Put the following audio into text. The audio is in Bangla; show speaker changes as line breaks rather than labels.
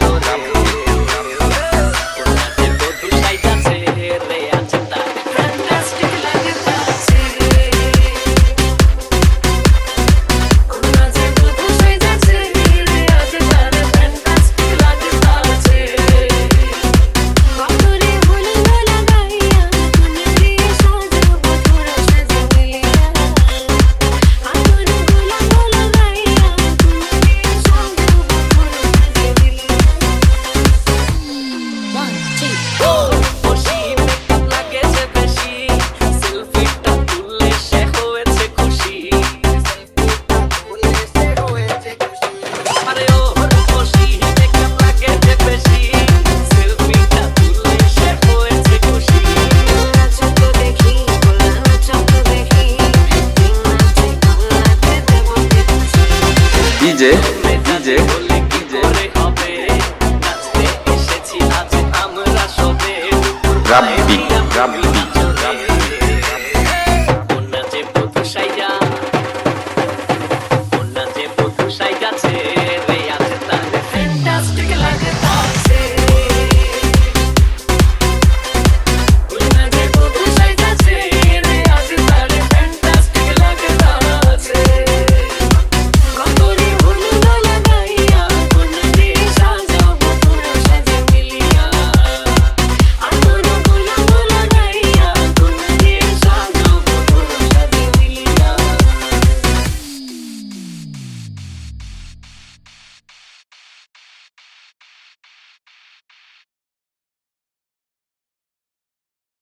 Rap
ডিজে যে রাব্বি রাব্বি।